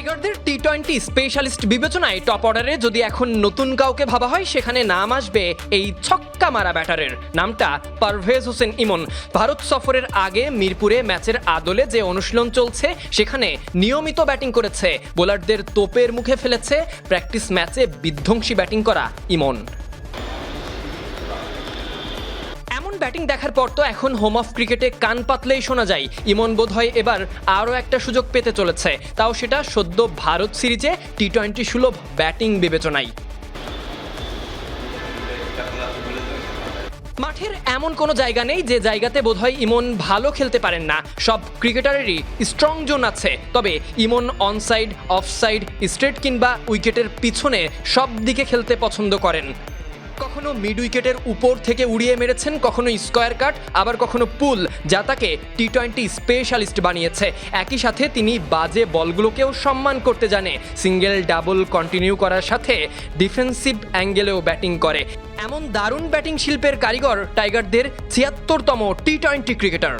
টাইগারদের T twenty specialist বিবেচনায় top অর্ডারে যদি এখন নতুন কাউকে ভাবা হয়, সেখানে নাম আসবে এই ছক্কা মারা ব্যাটারের। নামটা পারভেজ হোসেন ইমন। ভারত সফরের আগে মিরপুরে ম্যাচের আদলে যে অনুশীলন চলছে, সেখানে নিয়মিত ব্যাটিং করেছে। বোলারদের তোপের মুখে ফেলেছে। প্র্যাকটিস ম্যাচে বিধ্বংসী ব্যাটিং করা ইমন। ব্যাটিং দেখার পর তো এখন হোম অফ ক্রিকেটে কান পাতলেই শোনা যায়। ইমন বোধহয় এবার আরও একটা সুযোগ পেতে চলেছে। তাও সেটা সদ্য ভারত সিরিজে টি টোয়েন্টি সুলভ ব্যাটিং বিবেচনায়। মাঠের এমন কোনো জায়গা নেই যে জায়গাতে বোধহয় ইমন ভালো খেলতে পারেন না। সব ক্রিকেটারেরই স্ট্রং জোন আছে। তবে ইমন অনসাইড অফসাইড স্ট্রেট কিংবা উইকেটের পিছনে সব দিকে খেলতে পছন্দ করেন। কখনো মিড উইকেটের উপর থেকে উড়িয়ে মেরেছেন, কখনো স্কোয়ার কাট, আবার কখনো পুল, যা তাকে টি টোয়েন্টি স্পেশালিস্ট বানিয়েছে। একই সাথে তিনি বাজে বলগুলোকেও সম্মান করতে জানে। সিঙ্গেল ডাবল কন্টিনিউ করার সাথে ডিফেন্সিভ অ্যাঙ্গেলেও ব্যাটিং করে। এমন দারুণ ব্যাটিং শিল্পের কারিগর টাইগারদের ছিয়াত্তরতম টি টোয়েন্টি ক্রিকেটার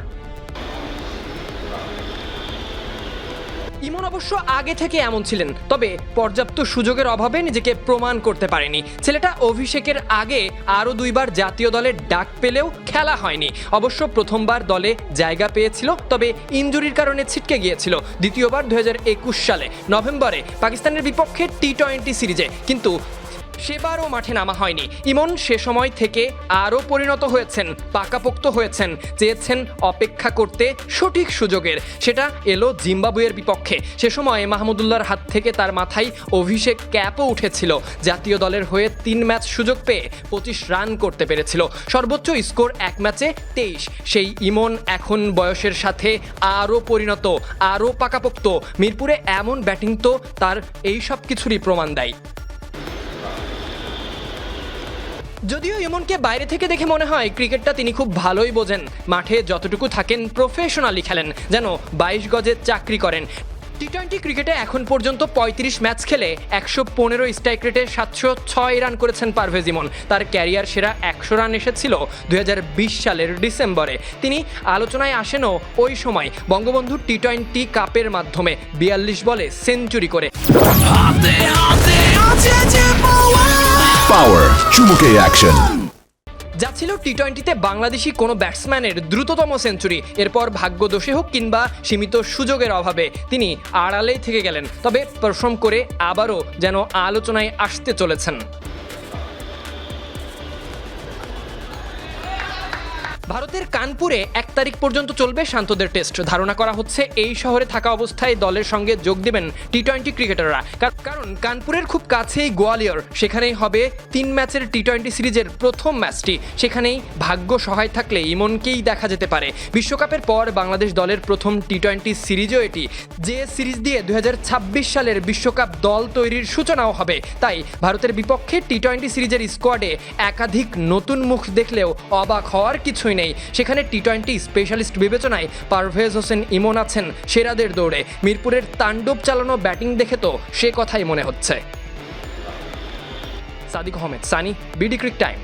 ইমন অবশ্য আগে থেকে এমন ছিলেন, তবে পর্যাপ্ত সুযোগের অভাবে নিজেকে প্রমাণ করতে পারেনি। ছেলেটা অভিষেকের আগে আরও দুইবার জাতীয় দলের ডাক পেলেও খেলা হয়নি। অবশ্য প্রথমবার দলে জায়গা পেয়েছিল, তবে ইঞ্জুরির কারণে ছিটকে গিয়েছিল। দ্বিতীয়বার দু হাজার একুশ সালে, নভেম্বরে পাকিস্তানের বিপক্ষে টি টোয়েন্টি সিরিজে, কিন্তু সেবারও মাঠে নামা হয়নি। ইমন সে সময় থেকে আরও পরিণত হয়েছেন, পাকাপোক্ত হয়েছেন, চেয়েছেন অপেক্ষা করতে সঠিক সুযোগের। সেটা এলো জিম্বাবুয়ের বিপক্ষে। সে সময় মাহমুদুল্লাহর হাত থেকে তার মাথায় অভিষেক ক্যাপও উঠেছিল। জাতীয় দলের হয়ে তিন ম্যাচ সুযোগ পেয়ে পঁচিশ রান করতে পেরেছিল। সর্বোচ্চ স্কোর এক ম্যাচে তেইশ। সেই ইমন এখন বয়সের সাথে আরও পরিণত, আরও পাকাপোক্ত। মিরপুরে এমন ব্যাটিং তো তার এই সব কিছুরই প্রমাণ দেয়। যদিও ইমনকে বাইরে থেকে দেখে মনে হয় ক্রিকেটটা তিনি খুব ভালোই বোঝেন মাঠে যতটুকু থাকেন প্রফেশনালি খেলেন যেন বাইশ গজের চাকরি করেন টি টোয়েন্টি ক্রিকেটে এখন পর্যন্ত পঁয়ত্রিশ ম্যাচ খেলে একশো পনেরো স্ট্রাইক রেটে সাতশো ছয় রান করেছেন পারভেজ ইমন তার ক্যারিয়ার সেরা একশো রান এসেছিল দু হাজার বিশ সালের ডিসেম্বরে তিনি আলোচনায় আসেনও ওই সময় বঙ্গবন্ধু টি টোয়েন্টি কাপের মাধ্যমে বিয়াল্লিশ বলে সেঞ্চুরি করে Power. চুমুকে অ্যাকশন যা ছিল টি টোয়েন্টিতে বাংলাদেশি কোনো ব্যাটসম্যানের দ্রুততম সেঞ্চুরি এরপর ভাগ্য দোষে হোক কিংবা সীমিত সুযোগের অভাবে তিনি আড়ালেই থেকে গেলেন। তবে পারফর্ম করে আবারও যেন আলোচনায় আসতে চলেছেন। ভারতের কানপুরে এক তারিখ পর্যন্ত চলবে শান্তদের টেস্ট। ধারণা করা হচ্ছে এই শহরে থাকা অবস্থায় দলের সঙ্গে যোগ দেবেন টি টোয়েন্টি ক্রিকেটাররা কারণ কানপুরের খুব কাছেই গোয়ালিয়র। সেখানেই হবে তিন ম্যাচের টি টোয়েন্টি সিরিজের প্রথম ম্যাচটি। সেখানেই ভাগ্য সহায় থাকলে ইমনকেই দেখা যেতে পারে। বিশ্বকাপের পর বাংলাদেশ দলের প্রথম টি টোয়েন্টি সিরিজও এটি। যে সিরিজ দিয়ে দু ছাব্বিশ সালের বিশ্বকাপ দল তৈরির সূচনাও হবে। তাই ভারতের বিপক্ষে টি টোয়েন্টি সিরিজের স্কোয়াডে একাধিক নতুন মুখ দেখলেও অবাক হওয়ার কিছুই নেই। সেখানে টি টোয়েন্টি স্পেশালিস্ট বিবেচনায় পারভেজ হোসেন ইমন আছেন সেরাদের দৌড়ে। মিরপুরের তাণ্ডব চালানো ব্যাটিং দেখে তো সে কথাই মনে হচ্ছে। Sadiq Ahmed, Sunny, BD cric time.